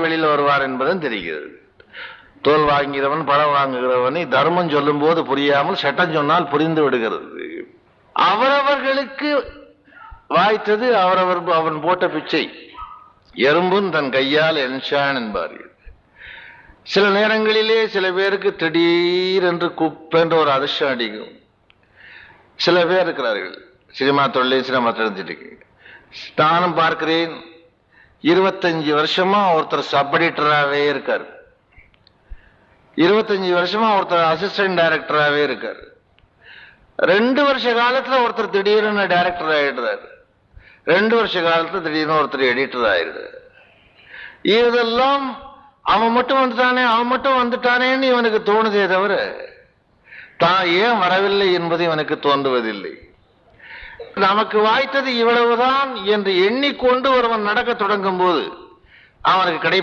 வெளியில் வருவார் என்பதும் தெரிகிறது. தோல் வாங்கிறவன் பழம் வாங்குகிறவனை தர்மம் சொல்லும் போது புரியாமல் சட்டம் சொன்னால் புரிந்து விடுகிறது. அவரவர்களுக்கு வாய்த்தது அவரவர் அவன் போட்ட பிச்சை. எறும்பும் தன் கையால் என்ஷான் என்பார்கள் சில நேரங்களிலே சில பேருக்கு திடீரென்று குப்பென்ற ஒரு அதிர்ஷ்டம் அடிக்கும். சில பேர் இருக்கிறார்கள். சினிமா தொழிலையும் சினிமா தெரிஞ்சிட்டு நானும் பார்க்கிறேன். இருபத்தஞ்சு வருஷமா ஒருத்தர் சப் எடிட்டராகவே இருக்கார். இருபத்தஞ்சு வருஷமா ஒருத்தர் அசிஸ்டன்ட் டைரக்டராகவே இருக்கார். ரெண்டு வருஷ காலத்துல ஒருத்தர் திடீர்னு டைரக்டர் ஆயிடுறாரு. ரெண்டு வருஷ காலத்துல திடீர்னு ஒருத்தர் எடிட்டர் ஆயிடுறாரு. இதெல்லாம் அவன் மட்டும் வந்துட்டானே அவன் மட்டும் வந்துட்டானேன்னு இவனுக்கு தோணுதே தவிர தான் ஏன் வரவில்லை என்பது இவனுக்கு தோன்றுவதில்லை. நமக்கு வாய்த்தது இவ்வளவுதான் என்று எண்ணிக்கொண்டு ஒருவன் நடக்க தொடங்கும் போது அவனுக்கு கிடை